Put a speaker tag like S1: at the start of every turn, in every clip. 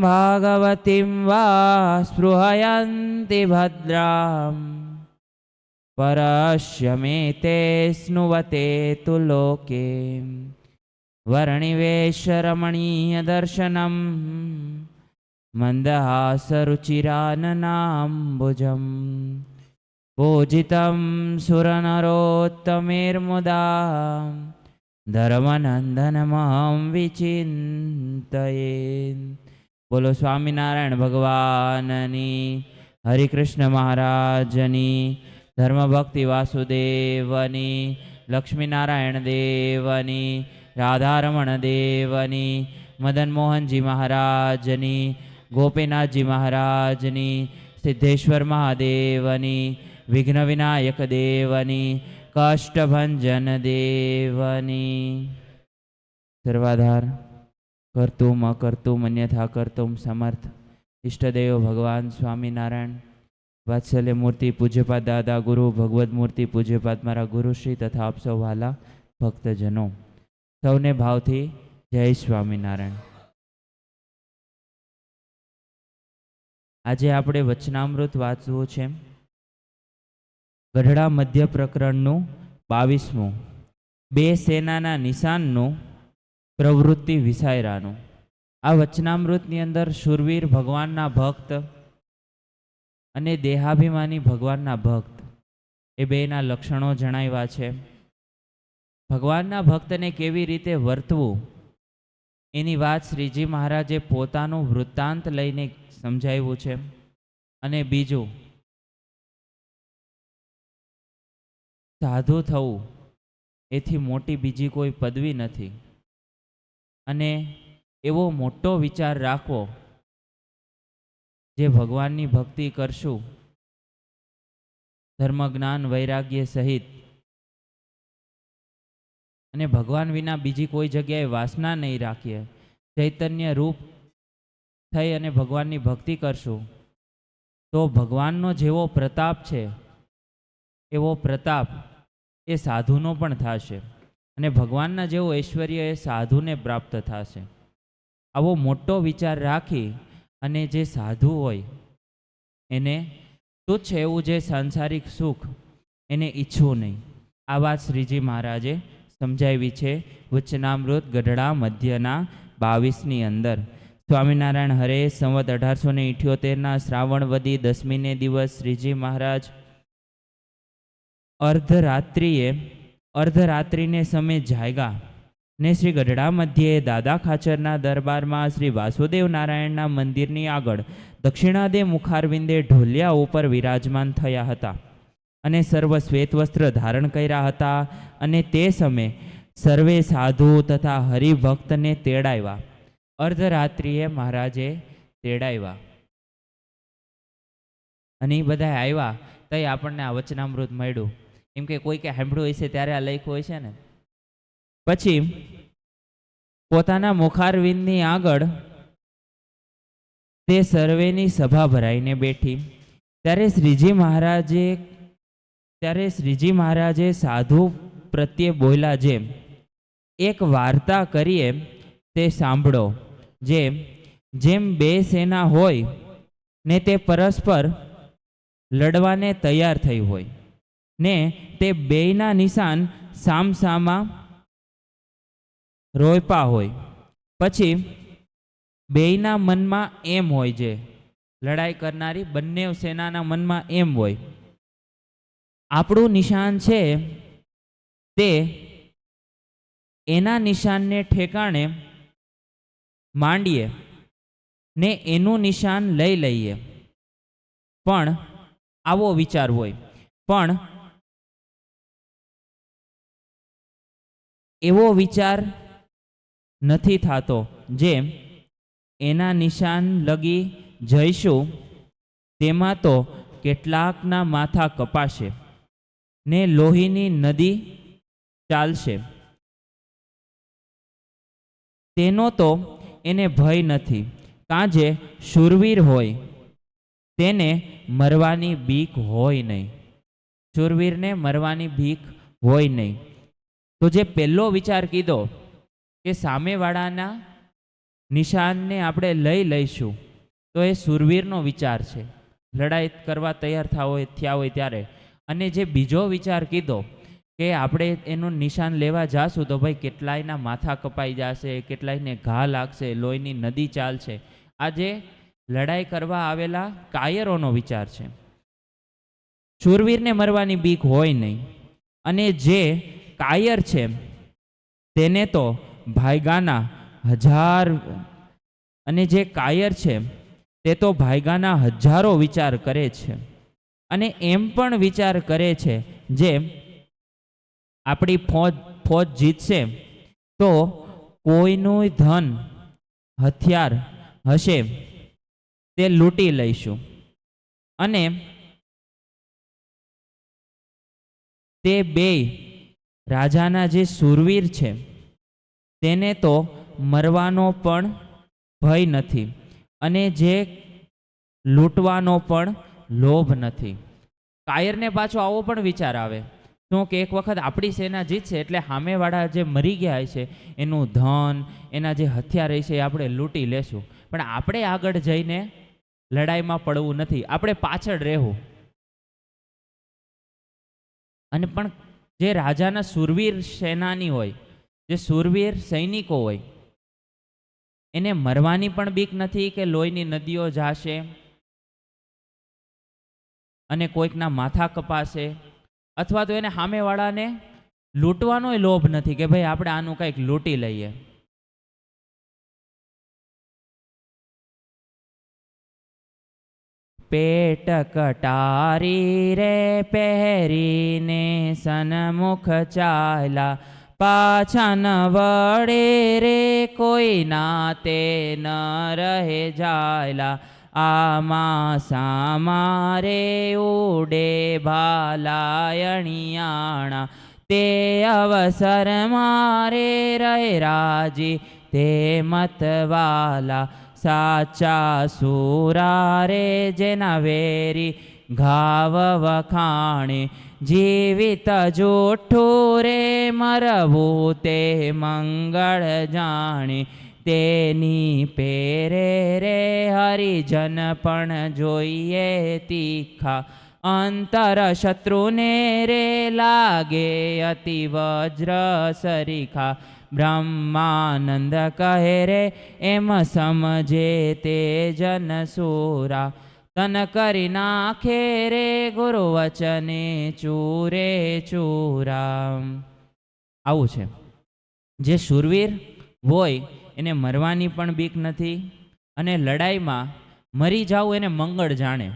S1: भागवतीं वा स्पृहयन्ति भद्रां। परश्यमेते स्नुवते तु लोके। वर्णिवेशरमणीयदर्शनं। मन्दहासरुचिराननाम्बुजम्। पूजितं सुरनरोत्तमेर्मुदा। धर्मनन्दनमहं मां બોલો સ્વામિનારાયણ ભગવાનની, હરિકૃષ્ણ મહારાજની, ધર્મભક્તિ વાસુદેવની, લક્ષ્મીનારાયણ દેવની, રાધારમણ દેવની મદન મોહનજી મહારાજની, ગોપીનાથજી મહારાજની, સિદ્ધેશ્વર મહાદેવની વિઘ્ન વિનાયક દેવની, કષ્ટભંજન દેવની. સર્વાધાર. કર્તુમ અકર્તુમ અન્યથા કરતું સમર્થ. ઈષ્ટદેવ ભગવાન સ્વામિનારાયણ. વાત્સલ્ય મૂર્તિ પૂજ્યપાદ દાદા ગુરુ, ભગવદ મૂર્તિ પૂજ્યપાદ મારા ગુરુશ્રી તથા આપ વાલા ભક્તજનો. સૌને ભાવથી જય સ્વામિનારાયણ. આજે આપણે વચનામૃત વાંચવું છે. ગઢડા મધ્ય પ્રકરણનું બાવીસમું. બે સેનાના નિશાનનું પ્રવૃત્તિ વિસાયરાનું. આ વચનામૃતની અંદર શુરવીર ભગવાનના ભક્ત અને દેહાભિમાની ભગવાનના ભક્ત એ બેના લક્ષણો જણાવ્યા છે. ભગવાનના ભક્તને કેવી રીતે વર્તવું? એની વાત શ્રીજી મહારાજે પોતાનું વૃત્તાંત લઈને સમજાવ્યું છે. અને બીજું, સાધુ થવું એથી મોટી બીજી કોઈ પદવી નથી. અને એવો મોટો વિચાર રાખવો જે ભગવાનની ભક્તિ કરશું. ધર્મ જ્ઞાન વૈરાગ્ય સહિત. અને ભગવાન વિના બીજી કોઈ જગ્યાએ વાસના નહીં રાખીએ. ચૈતન્ય રૂપ થઈ અને ભગવાનની ભક્તિ કરશું. તો ભગવાનનો જેવો પ્રતાપ છે, એવો પ્રતાપ એ સાધુનો પણ થશે. અને ભગવાનના જેવો ઐશ્વર્ય એ સાધુને પ્રાપ્ત થશે. આવો મોટો વિચાર રાખી અને જે સાધુ હોય, એને તુચ્છ એવું જે સાંસારિક સુખ, એને ઈચ્છવું નહીં. આ વાત શ્રીજી મહારાજે સમજાવી છે વચનામૃત ગઢડા મધ્યના બાવીસની અંદર. સ્વામિનારાયણ હરે સંવત અઢારસો ને ઇઠ્યોતેરના શ્રાવણવદી દસમીને દિવસ શ્રીજી મહારાજ અર્ધરાત્રિએ અર્ધરાત્રિને સમય જાયગા. ને શ્રી ગઢડા મધ્યે દાદા ખાચરના દરબારમાં શ્રી વાસુદેવ નારાયણના મંદિરની આગળ દક્ષિણાદે મુખારવિંદે ઢોલિયા ઉપર વિરાજમાન થયા હતા અને સર્વ શ્વેત વસ્ત્ર ધારણ કર્યા હતા અને તે સમયે સર્વે સાધુ તથા હરિભક્તને તેડાવ્યા અર્ધરાત્રિએ મહારાજે તેડાવ્યા અને એ બધા આવ્યા તઈ આપણને આ વચનામૃત મળ્યું. એમ કે કોઈ કે સાંભળ્યું હશે ત્યારે આ લખ્યું હોય છે ને? પછી પોતાના મુખારવિંદની આગળ તે સર્વેની સભા ભરાઈને બેઠી. ત્યારે શ્રીજી મહારાજે, ત્યારે શ્રીજી મહારાજે સાધુ પ્રત્યે બોલ્યા જેમ, એક વાર્તા કરીએ તે સાંભળો જેમ જેમ બે સેના હોય ને તે પરસ્પર લડવાને તૈયાર થઈ હોય. ને તે બેયના નિશાન સામસામા રોયપા હોય. પછી બેયના મનમાં એમ હોય છે. લડાઈ કરનારી બંને સેનાના મનમાં એમ હોય. આપણું નિશાન છે તે એના નિશાનને ઠેકાણે માંડીએ ને એનું નિશાન લઈ લઈએ. પણ આવો વિચાર હોય. પણ એવો વિચાર નથી થતો, જેમ એના નિશાન લગી જઈશું, તેમાં તો કેટલાકના માથા કપાશે ને લોહીની નદી ચાલશે. તેનો તો એને ભય નથી, કાંજે શૂરવીર હોય, તેને મરવાની બીક હોય નહીં. શૂરવીરને મરવાની બીક હોય નહીં. તો જે પહેલો વિચાર કીધો કે સામેવાળાના નિશાનને આપણે લઈ લઈશું, તો એ સુરવીરનો વિચાર છે. લડાઈ કરવા તૈયાર થયા હોય થયા હોય ત્યારે. અને જે બીજો વિચાર કીધો કે આપણે એનું નિશાન લેવા જાશું તો ભાઈ કેટલાયના માથા કપાઈ જશે, કેટલાયને ઘા લાગશે, લોહીની નદી ચાલશે. આ જે લડાઈ કરવા આવેલા કાયરોનો વિચાર છે. શૂરવીરને મરવાની બીક હોય નહીં. અને જે કાયર છે. તેને તો ભાઈગાના હજાર અને જે કાયર છે, તે તો ભાઈગાના હજારો વિચાર કરે છે. અને એમ પણ વિચાર કરે છે જે આપણી ફોજ ફોજ જીતશે, તો કોઈનું ધન હથિયાર હશે, તે લૂંટી લઈશું. અને તે બે રાજાના જે સુરવીર છે, તેને તો મરવાનો પણ ભય નથી અને જે લૂંટવાનો પણ લોભ નથી. કાયરને પાછો આવો પણ વિચાર આવે. શું કે એક વખત આપણી સેના જીતશે એટલે સામેવાળા જે મરી ગયા છે, એનું ધન, એના જે હથિયાર છે એ આપણે લૂંટી લેશું. પણ આપણે આગળ જઈને લડાઈમાં પડવું નથી. આપણે પાછળ રહેવું. અને પણ જે રાજાના સુરવીર સેનાની હોય, જે સુરવીર સૈનિકો હોય, એને મરવાની પણ બીક નથી કે લોહીની નદીઓ જાશે અને કોઈકના માથા કપાશે અથવા તો એને સામેવાળાને લૂંટવાનોય લોભ નથી કે ભાઈ આપણે આનું કંઈક લૂંટી લઈએ. પેટ કટારી રે પહેરીને સનમુખ ચાલા પાછા ન વળે રે કોઈ નાતે ન રહે જાયલા આમાં સામારે ઉડે ભાલાયણિયાણા. તે અવસર મારે રહે રાજી તે મતવાલા. સાચા સુરા રે જેના વેરી ઘાવ વખાણે જીવિત જૂઠું રે મરવું તે મંગળ જાણે. તેની પેરે રે હરિજન પણ જોઈએ તીખા. અંતર શત્રુને રે લાગે અતિ વજ્ર સરીખા. બ્રહ્માનંદ કહે રે, એમ સમજે તે જન તન કરી નાખે રે ગુરુ વચને ચૂરે ચૂરા આવું છે. જે શૂરવીર હોય, એને મરવાની પણ બીક નથી અને લડાઈમાં મરી જાવું એને મંગળ જાણે.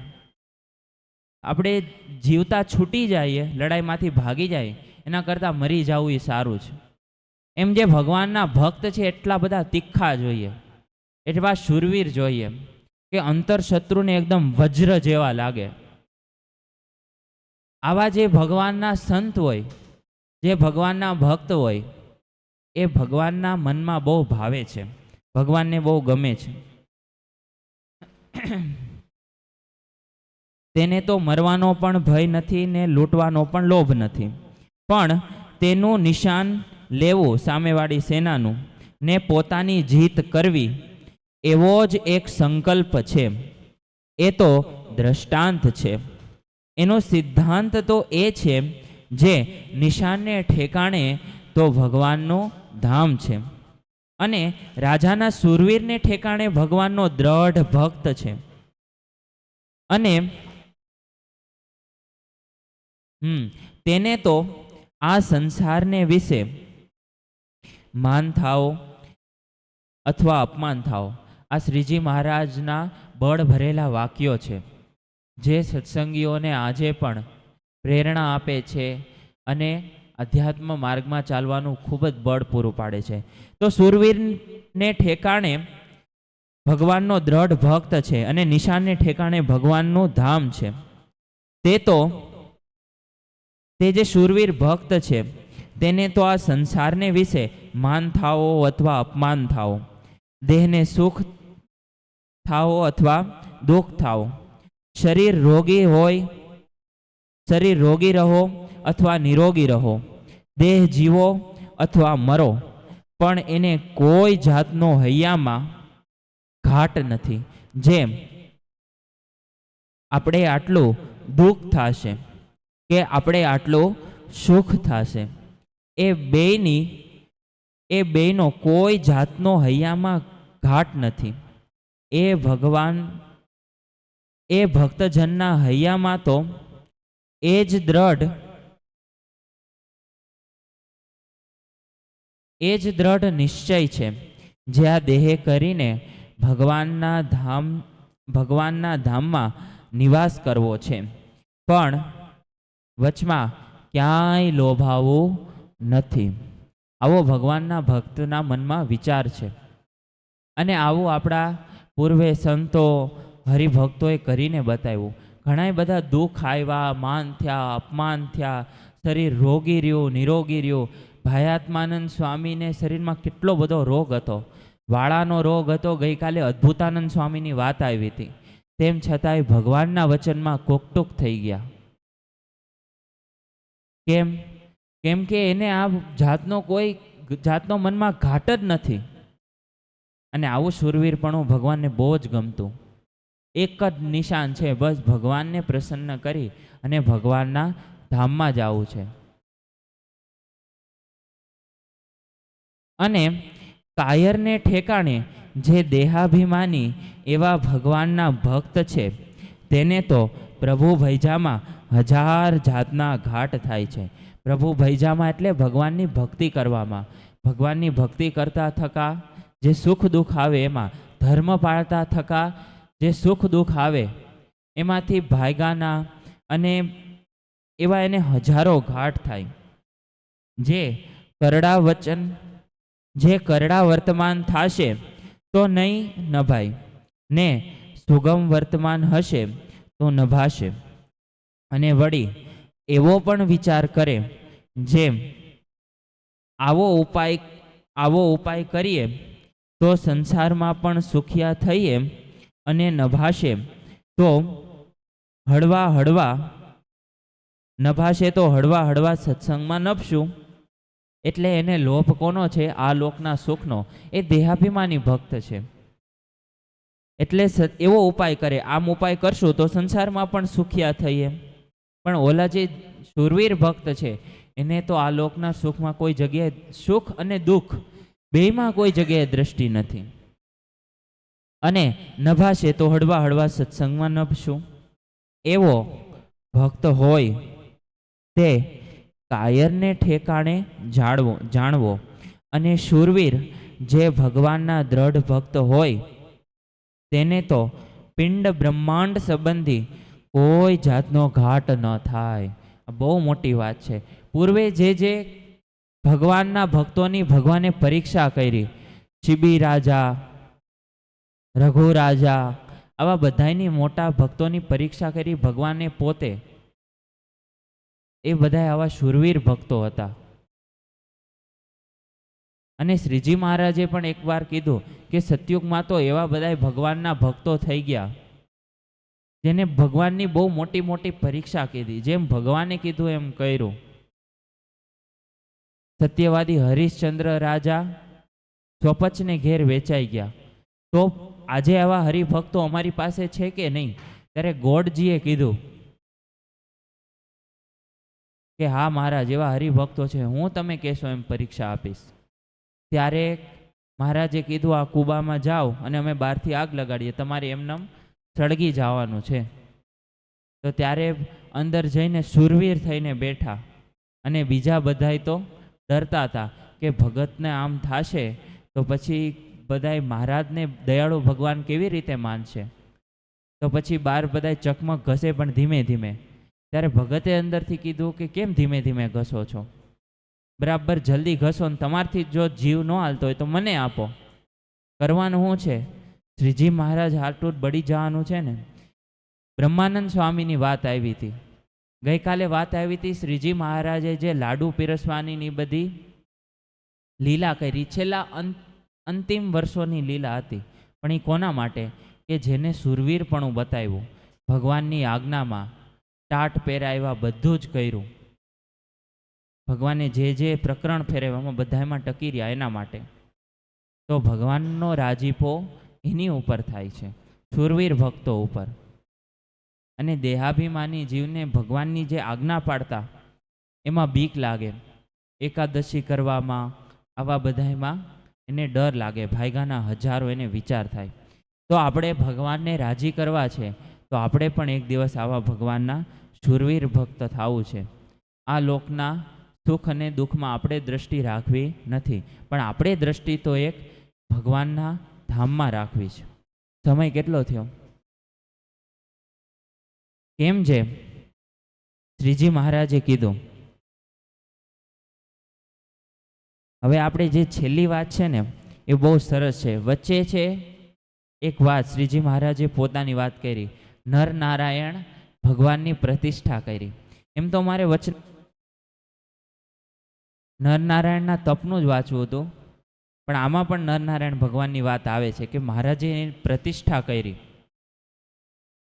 S1: આપણે જીવતા છૂટી જઈએ, લડાઈમાંથી ભાગી જાય, એના કરતાં મરી જવું એ સારું છે. એમ જે ભગવાનના ભક્ત છે એટલા બધા તીખા જોઈએ. એટલા શૂરવીર જોઈએ. કે અંતર શત્રુને એકદમ વજ્ર જેવા લાગે. આવા જે ભગવાનના સંત હોય, જે ભગવાનના ભક્ત હોય, એ ભગવાનના મનમાં બહુ ભાવે છે. ભગવાનને બહુ ગમે છે. તેને તો મરવાનો પણ ભય નથી ને લૂંટવાનો પણ લોભ નથી. પણ તેનું નિશાન લેવું સામેવાળી સેનાનું, ને પોતાની જીત કરવી, એવો જ એક સંકલ્પ છે. એ તો દ્રષ્ટાંત છે. એનો સિદ્ધાંત તો એ છે, જે નિશાનને ઠેકાણે તો ભગવાનનું ધામ છે. અને રાજાના સુરવીરને ઠેકાણે ભગવાનનો દ્રઢ ભક્ત છે. અને તેને તો આ સંસારને વિશે માન થાઓ અથવા અપમાન થાઓ. આ શ્રીજી મહારાજના બળ ભરેલા વાક્યો છે, જે સત્સંગીઓને આજે પણ પ્રેરણા આપે છે અને અધ્યાત્મ માર્ગમાં ચાલવાનું ખૂબ જ બળ પૂરું પાડે છે. તો સુરવીરને ઠેકાણે ભગવાનનો દ્રઢ ભક્ત છે અને નિશાનને ઠેકાણે ભગવાનનું ધામ છે. તે તો, તે જે શૂરવીર ભક્ત છે, તેને તો આ સંસારને વિશે માન થાવો અથવા અપમાન થાવો દેહને સુખ થાવો અથવા દુઃખ થાવો શરીર રોગી હોય, શરીર રોગી રહો અથવા નિરોગી રહો. દેહ જીવો અથવા મરો. પણ એને કોઈ જાતનો હૈયામાં ઘાટ નથી. જેમ આપણે આટલું દુઃખ થશે કે આપણે આટલું સુખ થશે. એ બેયની એ બેનો કોઈ જાતનો હૈયામાં ઘાટ નથી. એ ભગવાન, એ ભક્તજનના હૈયામાં તો એ જ દ્રઢ, એ જ દ્રઢ નિશ્ચય છે જ્યાં દેહે કરીને ભગવાનના ધામ, ભગવાનના ધામમાં નિવાસ કરવો છે. પણ વચમાં ક્યાંય લોભાવું નથી. આવો ભગવાનના ભક્તના મનમાં વિચાર છે. અને આવું આપણા પૂર્વે સંતો હરિભક્તોએ કરીને બતાવ્યું. ઘણા બધા દુઃખ આવ્યા, માન થયા, અપમાન થયા, શરીર રોગી રહ્યું, નિરોગી રહ્યું. ભાયાત્માનંદ સ્વામીને શરીરમાં કેટલો બધો રોગ હતો. વાળાનો રોગ હતો, ગઈકાલે અદ્ભુતાનંદ સ્વામીની વાત આવી હતી. તેમ છતાંય ભગવાનના વચનમાં કોકટુક થઈ ગયા. કેમ? કેમ કે એને આ જાતનો કોઈ જાતનો મનમાં ઘાટ જ નથી. અને આવું શૂરવીરપણું ભગવાનને બહુ જ ગમતું. એક જ નિશાન છે, બસ ભગવાનને પ્રસન્ન કરી અને ભગવાનના ધામમાં જવું છે. અને કાયરને ઠેકાણે જે દેહાભિમાની એવા ભગવાનના ભક્ત છે, તેને તો પ્રભુ ભૈજામાં હજાર જાતના ઘાટ થાય છે. પ્રભુ ભૈજામાં એટલે ભગવાનની ભક્તિ કરવામાં. ભગવાનની ભક્તિ કરતા થકા, જે સુખ દુઃખ આવે એમાં. ધર્મ પાળતા થકા, જે સુખ દુઃખ આવે એમાંથી ભાયગાના અને એવા એને હજારો ઘાટ થાય. જે કરડા વચન જે કરડા વર્તમાન થશે તો નહીં નભાય. ને સુગમ વર્તમાન હશે તો નભાશે. અને વળી એવો પણ વિચાર કરે જેમ આવો ઉપાય આવો ઉપાય કરીએ, તો સંસારમાં પણ સુખિયા થઈએ અને નભાશે. તો હળવા હળવા, નભાશે તો હળવા હળવા સત્સંગમાં નભશું. એટલે એને લોભ કોનો છે? આ લોકના સુખનો. એ દેહાભિમાની ભક્ત છે. એટલે એવો ઉપાય કરે. આમ ઉપાય કરશું તો સંસારમાં પણ સુખિયા થઈએ. પણ ઓલા જે સુરવીર ભક્ત છે, એને તો આ લોકના સુખમાં કોઈ જગ્યાએ સુખ અને દુઃખ બેયમાં કોઈ જગ્યાએ દ્રષ્ટિ નથી. અને નભાશે તો હળવા હળવા સત્સંગમાં નભશું. એવો ભક્ત હોય તે કાયરને ઠેકાણે જાણવો જાણવો અને શૂરવીર જે ભગવાનના દ્રઢ ભક્ત હોય, તેને તો પિંડ બ્રહ્માંડ સંબંધી કોઈ જાતનો ઘાટ ન થાય. બહુ મોટી વાત છે. પૂર્વે જે જે ભગવાનના ભક્તોની ભગવાને પરીક્ષા કરી ચીબી રાજા, રઘુ રાજા, આવા બધાયની મોટા ભક્તોની પરીક્ષા કરી ભગવાને પોતે. એ બધા આવા શૂરવીર ભક્તો હતા. અને શ્રીજી મહારાજે પણ એકવાર કીધું કે સતયુગમાં તો એવા બધા ભગવાનના ભક્તો થઈ ગયા. જેને ભગવાનની બહુ મોટી મોટી પરીક્ષા કીધી. જેમ ભગવાને કીધું એમ કર્યું. સત્યવાદી હરિશ્ચંદ્ર રાજા સ્વપચને ઘેર વેચાઈ ગયા. તો આજે આવા હરિભક્તો અમારી પાસે છે કે નહીં? ત્યારે ગોડજીએ કીધું કે હા મારા જેવા હરિભક્તો છે, હું તમે કહેશો એમ પરીક્ષા આપીશ. ત્યારે મહારાજે કીધું, આ કુબામાં જાઓ અને અમે બહારથી આગ લગાડીએ. તમારે એમનેમ સળગી જવાનું છે. તો ત્યારે અંદર જઈને સુરવીર થઈને બેઠા અને બીજા બધાય તો ડરતા હતા કે ભગતને આમ થશે તો પછી બધાય મહારાજને દયાળુ ભગવાન કેવી રીતે માનશે? તો પછી બાર બધાય ચકમક ઘસે પણ ધીમે ધીમે. ત્યારે ભગતે અંદરથી કીધું કે કેમ ધીમે ધીમે ઘસો છો? બરાબર જલ્દી ઘસો ને તમારથી જો જીવ ન હાલતો હોય તો મને આપો. કરવાનું શું છે? શ્રીજી મહારાજ હાટુટ બળી જવાનું છે ને? બ્રહ્માનંદ સ્વામીની વાત આવી હતી. ગઈકાલે વાત આવી હતી શ્રીજી મહારાજે જે લાડુ પીરસવાનીની બધી લીલા કરી, છેલ્લા અંત અંતિમ વર્ષોની લીલા હતી. પણ એ કોના માટે? કે જેને સુરવીરપણું બતાવ્યું. ભગવાનની આજ્ઞામાં ટાટ પહેરાવ્યા બધું જ કર્યું. ભગવાને જે જે પ્રકરણ ફેરવ્યામાં બધામાં ટકી રહ્યા એના માટે. તો ભગવાનનો રાજીપો એની ઉપર થાય છે. શુરવીર ભક્તો ઉપર. અને દેહાભિમાની જીવને ભગવાનની જે આજ્ઞા પાડતા, એમાં બીક લાગે. એકાદશી કરવામાં આવા બધામાં એને ડર લાગે. ભાઈગાના હજારો એને વિચાર થાય. તો આપણે ભગવાનને રાજી કરવા છે, તો આપણે પણ એક દિવસ આવા ભગવાનના શુરવીર ભક્ત થવું છે. આ લોકના સુખ અને દુઃખમાં આપણે દ્રષ્ટિ રાખવી નથી. પણ આપણે દ્રષ્ટિ તો એક ભગવાનના ધામમાં રાખવી છે. સમય કેટલો થયો? કેમ છે? શ્રીજી મહારાજે કીધું. હવે આપણે જે છેલ્લી વાત છે ને, એ બહુ સરસ છે. વચ્ચે છે એક વાત. શ્રીજી મહારાજે પોતાની વાત કરી. નર નારાયણ ભગવાનની પ્રતિષ્ઠા કરી. એમ તો મારે વચન નરનારાયણના તપનું જ વાંચવું હતું. પણ આમાં પણ નરનારાયણ ભગવાનની વાત આવે છે કે મહારાજે પ્રતિષ્ઠા કરી.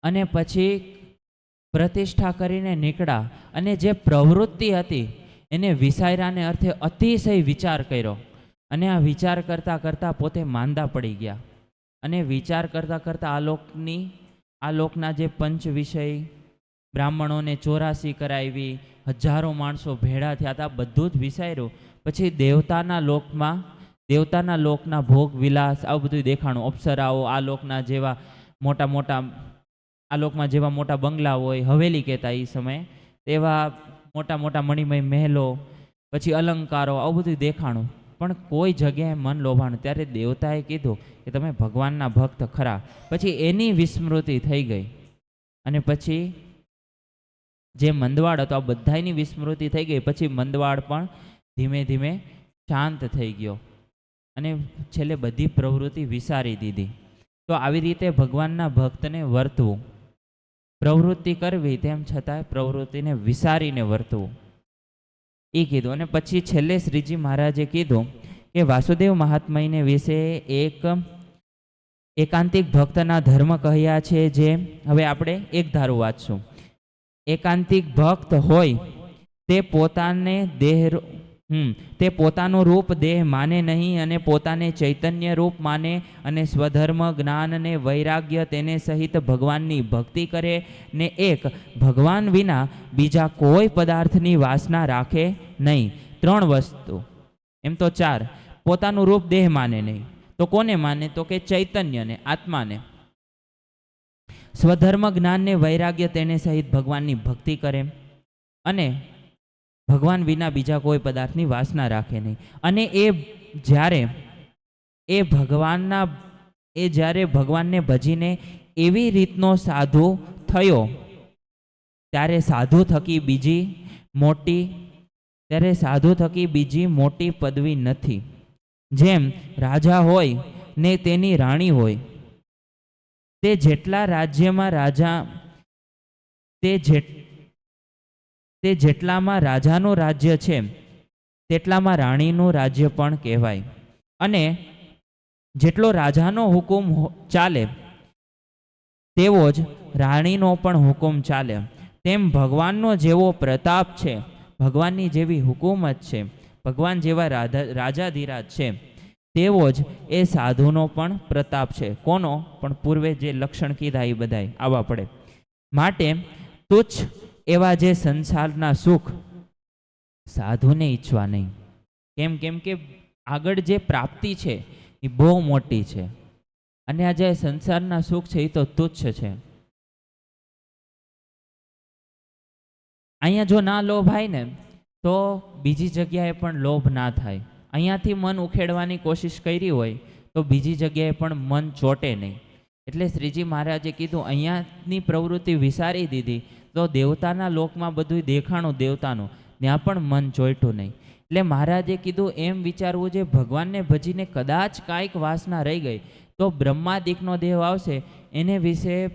S1: અને પછી પ્રતિષ્ઠા કરીને નીકળ્યા અને જે પ્રવૃત્તિ હતી, એને વિસાયરાને અર્થે અતિશય વિચાર કર્યો. અને આ વિચાર કરતાં કરતાં પોતે માંદા પડી ગયા. અને વિચાર કરતાં કરતાં આ લોકની, આ લોકના જે પંચ વિષય, બ્રાહ્મણોને ચોરાસી કરાવી, હજારો માણસો ભેળા થયા હતા, બધું જ વિસાર્યું પછી દેવતાના લોકમાં દેવતાના લોકના ભોગ, વિલાસ, આવું બધું દેખાણું. અપ્સરાઓ, આ લોકના જેવા મોટા મોટા, આ લોકમાં જેવા મોટા બંગલા હોય, હવેલી કહેતા એ સમયે. તેવા મોટા મોટા મણિમય મહેલો, પછી અલંકારો, આવું બધું દેખાણું. પણ કોઈ જગ્યાએ મન લોભાણું. ત્યારે દેવતાએ કીધું કે તમે ભગવાનના ભક્ત ખરા. પછી એની વિસ્મૃતિ થઈ ગઈ. અને પછી જે મંદવાડ હતો, આ બધાની વિસ્મૃતિ થઈ ગઈ. પછી મંદવાડ પણ ધીમે ધીમે શાંત થઈ ગયો. અને છેલ્લે બધી પ્રવૃત્તિ વિસારી દીધી. તો આવી રીતે ભગવાનના ભક્તને વર્તવું. પ્રવૃત્તિ કરવી તેમ છતાં પ્રવૃત્તિને વિસારીને વર્તવું. એ કીધું. અને પછી છેલ્લે શ્રીજી મહારાજે કીધું કે વાસુદેવ મહાત્મયને વિશે એક એકાંતિક ભક્તના ધર્મ કહ્યા છે જે હવે આપણે એક ધારું વાંચશું. એકાંતિક ભક્ત હોય તે પોતાને દેહ હમ, તે પોતાનું રૂપ દેહ માને નહીં અને પોતાને ચૈતન્ય રૂપ માને અને સ્વધર્મ, જ્ઞાન અને વૈરાગ્ય તેને સહિત ભગવાનની ભક્તિ કરે ને એક ભગવાન વિના બીજા કોઈ પદાર્થની વાસના રાખે નહીં. ત્રણ વસ્તુ. એમ તો ચાર. પોતાનું રૂપ દેહ માને નહીં. તો કોને માને? તો કે ચૈતન્યને, આત્માને. સ્વધર્મ જ્ઞાનને વૈરાગ્ય તેને સહિત ભગવાનની ભક્તિ કરે. અને ભગવાન વિના બીજા કોઈ પદાર્થની વાસના રાખે નહીં. અને એ જ્યારે, એ ભગવાનના, એ જ્યારે ભગવાનને ભજીને એવી રીતનો સાધુ થયો, ત્યારે સાધુ થકી બીજી મોટી, ત્યારે સાધુ થકી બીજી મોટી પદવી નથી. જેમ રાજા હોય ને તેની રાણી હોય, તે જેટલા રાજ્યમાં રાજા, તે જેટ તે જેટલામાં રાજાનું રાજ્ય છે, તેટલામાં રાણીનું રાજ્ય પણ કહેવાય. અને જેટલો રાજાનો હુકુમ ચાલે, તેવો જ રાણીનો પણ હુકુમ ચાલે. તેમ ભગવાનનો જેવો પ્રતાપ છે, ભગવાનની જેવી હુકુમત છે, ભગવાન જેવા રાધા, રાજાધીરાજ છે, તેવો જ એ સાધુનો પણ પ્રતાપ છે. કોનો? પણ પૂર્વે જે લક્ષણ કીધા એ બધાય આવવા પડે. માટે તુચ્છ એવા જે સંસારના સુખ સાધુને ઈચ્છવા નહીં. કેમ કેમ કે આગળ જે પ્રાપ્તિ છે એ બહુ મોટી છે. અને આ જે સંસારના સુખ છે એ તો તુચ્છ છે. અહીંયા જો ના લોભાય ને, તો બીજી જગ્યાએ પણ લોભ ના થાય. અહીંયાથી મન ઉખેડવાની કોશિશ કરી હોય, તો બીજી જગ્યાએ પણ મન ચોટે નહીં. એટલે શ્રીજી મહારાજે કીધું, અહીંયાની પ્રવૃત્તિ વિસારી દીધી તો દેવતાના લોકમાં બધું દેખાણું દેવતાનું. ત્યાં પણ મન ચોંટ્યું નહીં. એટલે મહારાજે કીધું, એમ વિચારવું છે, ભગવાનને ભજીને કદાચ કાંઈક વાસના રહી ગઈ. તો બ્રહ્માદિકનો દેહ આવશે. એને વિશે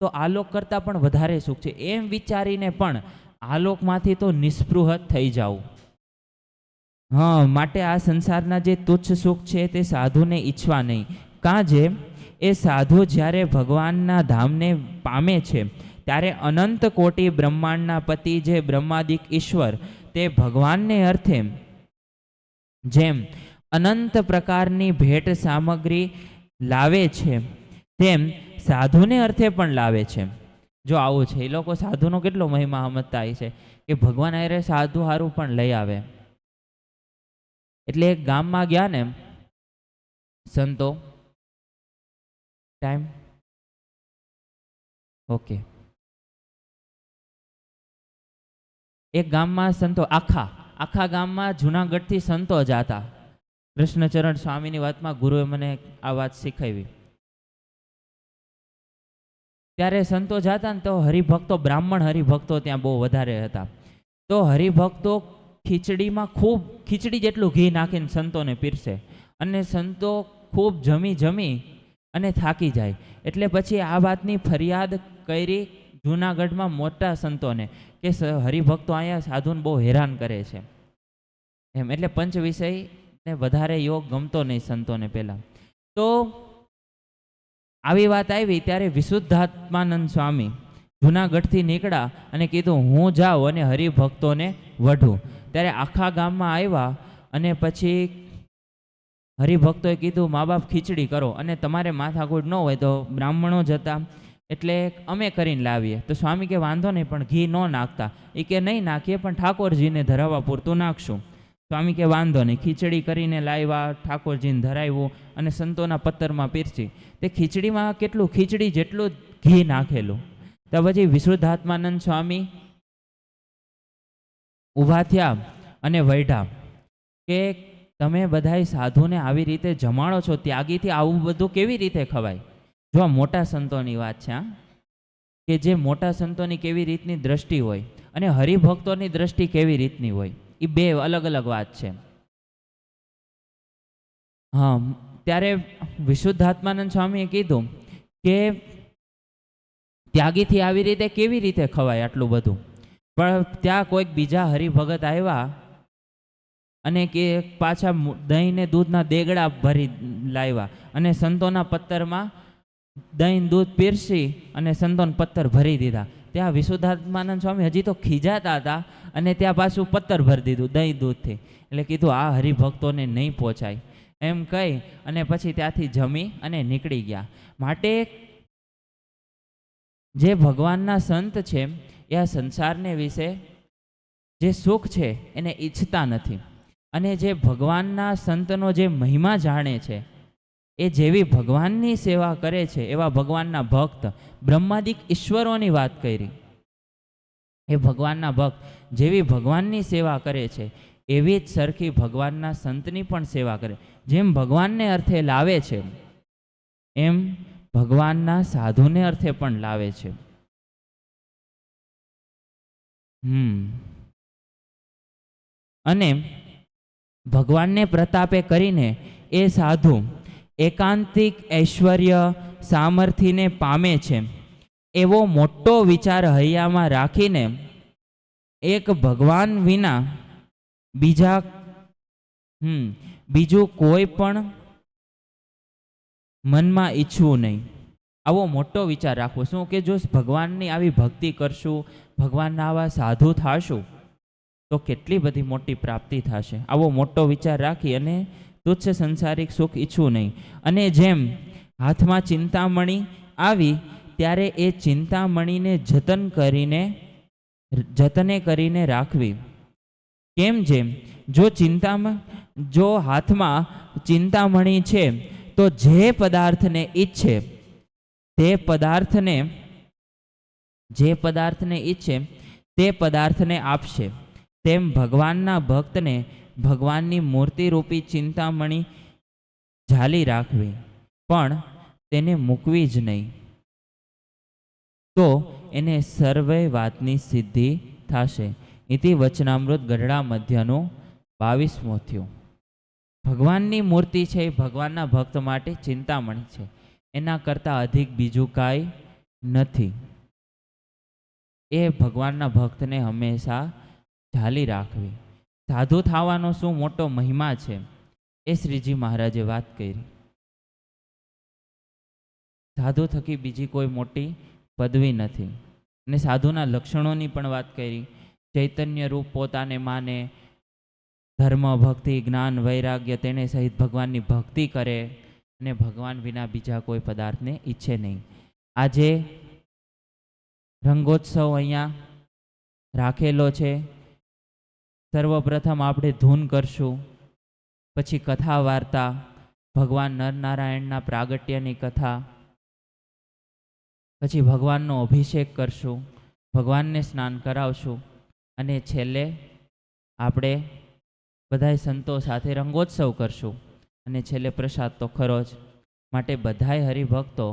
S1: તો આલોક કરતાં પણ વધારે સુખ છે. એમ વિચારીને પણ આલોકમાંથી તો નિસ્પૃહત થઈ જાવું હા, માટે આ સંસારના જે તુચ્છ સુખ છે તે સાધુને ઈચ્છવા નહીં. કાં જે એ સાધુ જ્યારે ભગવાનના ધામને પામે છે ત્યારે અનંત કોટી બ્રહ્માંડના પતિ જે બ્રહ્માદિક ઈશ્વર, તે ભગવાનને અર્થે જેમ અનંત પ્રકારની ભેટ સામગ્રી લાવે છે, તેમ સાધુને અર્થે પણ લાવે છે. જો આવું છે, એ લોકો સાધુનો કેટલો મહિમા સમજતા હોય છે કે ભગવાન અરે સાધુ હારું પણ લઈ આવે. એટલે ગામમાં ગયા ને સંતો. ટાઈમ ઓકે એક ગામમાં સંતો આખા આખા ગામમાં જુનાગઢથી સંતો જાતા કૃષ્ણચરણ સ્વામીની વાતમાં ગુરુએ મને આ વાત શીખવી. ત્યારે સંતો જાતા ને તો હરિભક્તો, બ્રાહ્મણ હરિભક્તો ત્યાં બહુ વધારે હતા. તો હરિભક્તો ખીચડીમાં ખૂબ, ખીચડી જેટલું ઘી નાખીને સંતોને પીરસે અને સંતો ખૂબ જમી જમી અને થાકી જાય. એટલે પછી આ વાતની ફરિયાદ કરી જૂનાગઢમાં મોટા સંતોને. કે હરિભક્તો અહીંયા સાધુને બહુ હેરાન કરે છે. એમ, એટલે પંચ વિષયને વધારે યોગ ગમતો નહીં સંતોને પહેલાં. તો આવી વાત આવી ત્યારે વિશુદ્ધાત્માનંદ સ્વામી જૂનાગઢથી નીકળ્યા અને કીધું, હું જાઉં અને હરિભક્તોને વઢું. ત્યારે આખા ગામમાં આવ્યા અને પછી હરિભક્તોએ કીધું, મા બાપ ખીચડી કરો. અને તમારે માથાકૂટ ન હોય તો બ્રાહ્મણો જતા એટલે અમે કરીને લાવીએ. તો સ્વામી કે વાંધો નહીં, પણ ઘી ન નાખતા. એ કે નહીં નાખીએ, પણ ઠાકોરજીને ધરાવવા પૂરતું નાખશું. સ્વામી કે વાંધો નહીં, ખીચડી કરીને લાવ્યા, ઠાકોરજીને ધરાવ્યું અને સંતોના પત્તરમાં પીરસી. તે ખીચડીમાં કેટલું, ખીચડી જેટલું ઘી નાખેલું. તો પછી વિશુદ્ધાત્માનંદ સ્વામી ઊભા થયા અને વૈઢા કે તમે બધાય સાધુને આવી રીતે જમાડો છો, ત્યાગીથી આવું બધું કેવી રીતે ખવાય? જો આ મોટા સંતોની વાત છે આ કે જે મોટા સંતોની કેવી રીતની દ્રષ્ટિ હોય અને હરિભક્તોની દ્રષ્ટિ કેવી રીતની હોય એ બે અલગ અલગ વાત છે. હા, ત્યારે વિશુદ્ધાત્માનંદ સ્વામીએ કીધું કે ત્યાગીથી આવી રીતે કેવી રીતે ખવાય આટલું બધું? પણ ત્યાં કોઈક બીજા હરિભગત આવ્યા અને કે પાછા દહીં ને દૂધના દેગડા ભરી લાવ્યા અને સંતોના પત્તરમાં દહીં, દૂધ, પીરસી અને સંતોન પથ્થર ભરી દીધા. ત્યાં વિશુદ્ધાત્માનંદ સ્વામી હજી તો ખીજાતા હતા અને ત્યાં પાછું પત્તર ભરી દીધું દહીં, દૂધથી. એટલે કીધું, આ હરિભક્તોને નહીં પહોંચાય. એમ કહી અને પછી ત્યાંથી જમી અને નીકળી ગયા. માટે જે ભગવાનના સંત છે, એ આ સંસારને વિશે જે સુખ છે, એને ઈચ્છતા નથી. અને જે ભગવાનના સંતનો જે મહિમા જાણે છે એ જેવી ભગવાનની સેવા કરે છે, એવા ભગવાનના ભક્ત બ્રહ્માદિક ઈશ્વરોની વાત કરી. એ ભગવાનના ભક્ત જેવી ભગવાનની સેવા કરે છે, એવી જ સરખી ભગવાનના સંતની પણ સેવા કરે. જેમ ભગવાનને અર્થે લાવે છે, એમ ભગવાનના સાધુને અર્થે પણ લાવે છે. હમ. અને ભગવાનને પ્રતાપે કરીને એ સાધુ એકાંતિક ઐશ્વર્ય સામર્થ્યને પામે છે. એવો મોટો વિચાર હૈયામાં રાખીને એક ભગવાન વિના બીજા, હમ, બીજું કોઈ પણ મનમાં ઈચ્છવું નહીં. આવો મોટો વિચાર રાખવો. શું કે જો ભગવાનની આવી ભક્તિ કરશું, ભગવાનના આવા સાધુ થાશું, તો કેટલી બધી મોટી પ્રાપ્તિ થશે. આવો મોટો વિચાર રાખી અને તુચ્છ સંસારિક સુખ ઈચ્છવું નહીં. અને જેમ હાથમાં ચિંતામણી આવી, ત્યારે એ ચિંતામણીને જતન કરીને, જતને કરીને રાખવી. કેમ જેમ? જો ચિંતામાં, જો હાથમાં ચિંતામણી છે, તો જે પદાર્થને ઈચ્છે, તે પદાર્થને, જે પદાર્થને ઈચ્છે, તે પદાર્થને આપશે. તેમ ભગવાનના ભક્તને ભગવાનની મૂર્તિરૂપી ચિંતામણી ઝાલી રાખવી, પણ તેને મૂકવી જ નહીં. તો એને સર્વે વાતની સિદ્ધિ થશે. ઇતિ વચનામૃત ગઢડા મધ્યનું બાવીસમો થયું. ભગવાનની મૂર્તિ છે એ ભગવાનના ભક્ત માટે ચિંતામણી છે. એના કરતાં અધિક બીજું કાંઈ નથી. એ ભગવાનના ભક્તને હંમેશા ઝાલી રાખવી. સાધુ થવાનો શું મોટો મહિમા છે? એ શ્રીજી મહારાજે વાત કરી. સાધુ થકી બીજી કોઈ મોટી પદવી નથી. અને સાધુના લક્ષણોની પણ વાત કરી. ચૈતન્ય રૂપ પોતાને માને, ધર્મ, ભક્તિ, જ્ઞાન, વૈરાગ્ય તેને સહિત ભગવાનની ભક્તિ કરે અને ભગવાન વિના બીજા કોઈ પદાર્થને ઈચ્છે નહીં. આજે રંગોત્સવ અહીંયા રાખેલો છે. સર્વપ્રથમ આપણે ધૂન કરશું, પછી કથા વાર્તા, ભગવાન નરનારાયણના પ્રાગટ્યની કથા, પછી ભગવાનનો અભિષેક કરશું, ભગવાનને સ્નાન કરાવશું, અને છેલ્લે આપણે બધાય સંતો સાથે રંગોત્સવ કરશું, અને છેલ્લે પ્રસાદ તો ખરો જ. માટે બધાય હરિભક્તો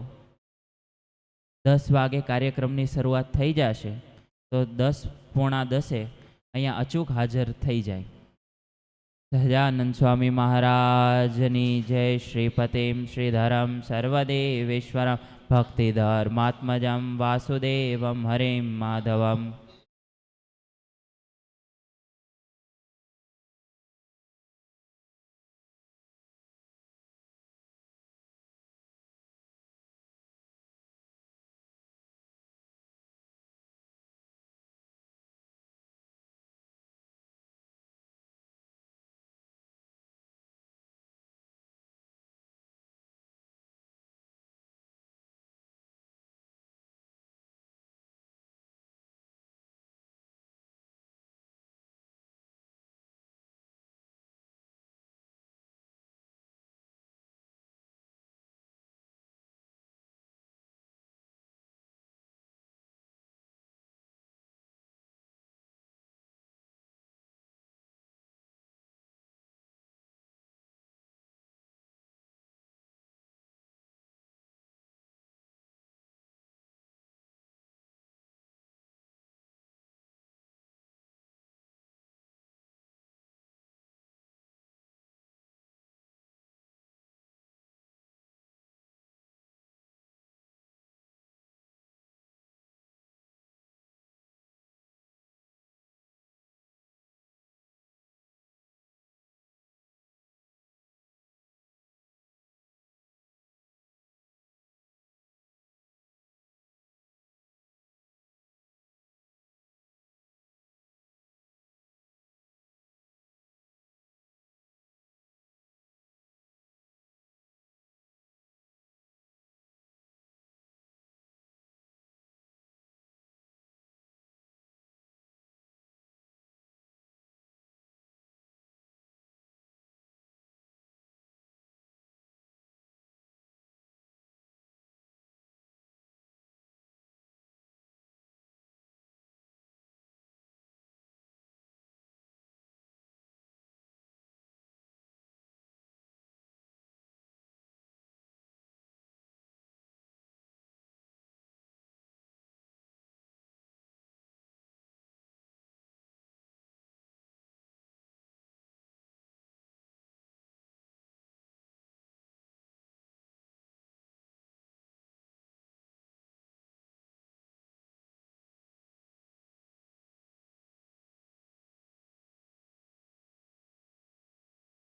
S1: દસ વાગે કાર્યક્રમની શરૂઆત થઈ જશે, તો દસ પોણા દસે અહીંયા અચૂક હાજર થઈ જાય. સહજાનંદ સ્વામી મહારાજની જય શ્રીપતિમ શ્રીધરમ સર્વદેવેશ્વરમ ભક્તિધર્માત્મજમ વાસુદેવમ હરિમ માધવમ.